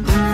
Bye.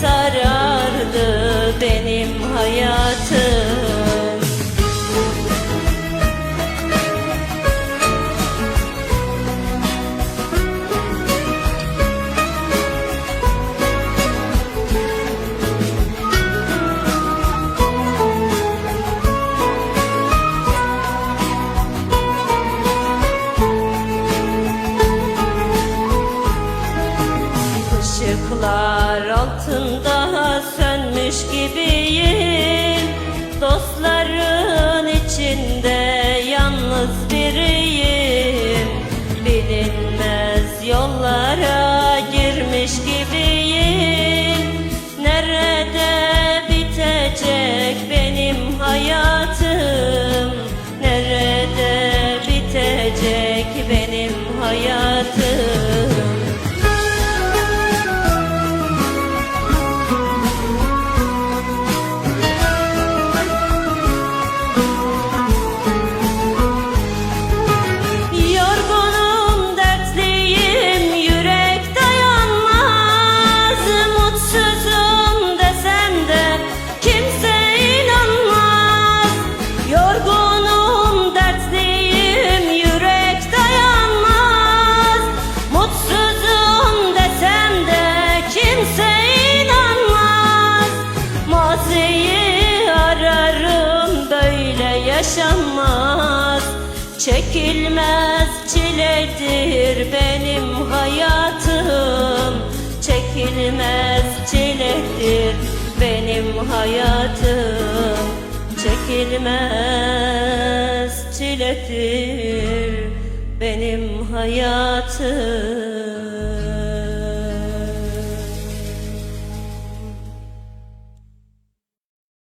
sarardı benim hayatım gibiyim. Dostların içinde yalnız biriyim. Bilinmez yollara girmiş gibiyim. Nerede bitecek benim hayatım? Nerede bitecek benim hayatım yaşanmaz. Çekilmez çiledir benim hayatım. Çekilmez çiledir benim hayatım. Çekilmez çiledir benim hayatım